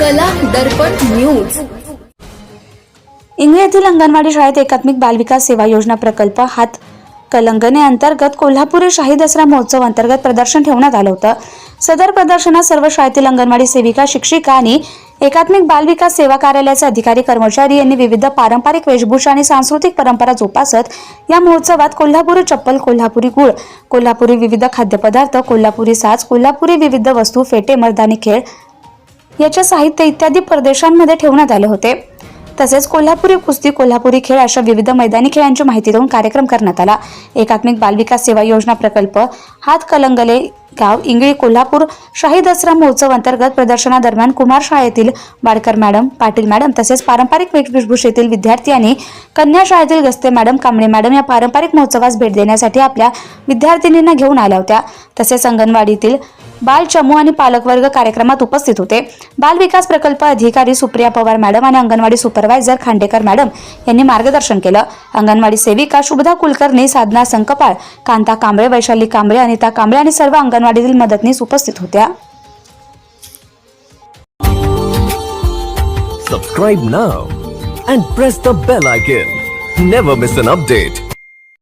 कला दर्पण न्यूज. इंगळे येथील अंगणवाडी शाळेत एकात्मिक बालविकास सेवा योजना प्रकल्प हात कलंगने अंतर्गत कोल्हापुरी शाही दसरा महोत्सव अंतर्गत प्रदर्शन ठेवण्यात आलं होतं. सदर प्रदर्शनात सर्व शाळेतील अंगणवाडी सेविका शिक्षिका आणि एकात्मिक बालविकास सेवा कार्यालयाचे अधिकारी कर्मचारी यांनी विविध पारंपरिक वेशभूषा आणि सांस्कृतिक परंपरा जोपासत या महोत्सवात कोल्हापुरी चप्पल कोल्हापुरी गुळ कोल्हापुरी विविध खाद्यपदार्थ कोल्हापुरी साज कोल्हापुरी विविध वस्तू फेटे मर्दानी खेळ याचे साहित्य इत्यादी प्रदेशांमध्ये ठेवण्यात आले होते. तसेच कोल्हापुरी कुस्ती कोल्हापुरी खेळ अशा विविध मैदानी खेळांची माहिती देऊन कार्यक्रम करण्यात आला. एकात्मिक बालविकास सेवा योजना प्रकल्प हात कलंगले गाव इंगळी कोल्हापूर शाही दसरा महोत्सव अंतर्गत प्रदर्शनादरम्यान कुमार शाळेतील वाडकर मॅडम पाटील मॅडम तसेच पारंपरिक वेशभूषेतील विद्यार्थी आणि कन्या शाळेतील गस्ते मॅडम कांबळे मॅडम या पारंपरिक महोत्सवास भेट देण्यासाठी आपल्या विद्यार्थिनींना घेऊन आल्या होत्या. तसेच अंगणवाडीतील बाल चमू आणि पालकवर्ग कार्यक्रमात उपस्थित होते बाल विकास प्रकल्प अधिकारी सुप्रिया पवार मॅडम आणि अंगणवाडी सुपरवायझर खांडेकर मॅडम यांनी मार्गदर्शन केलं अंगणवाडी सेविका शुभदा कुलकर्णी साधना संकपाळ कांता कांबळे वैशाली कांबळे अनिता कांबळे आणि सर्व अंगणवाडीतील मदतनीस उपस्थित होत्या Subscribe now and press the bell icon. Never miss an update.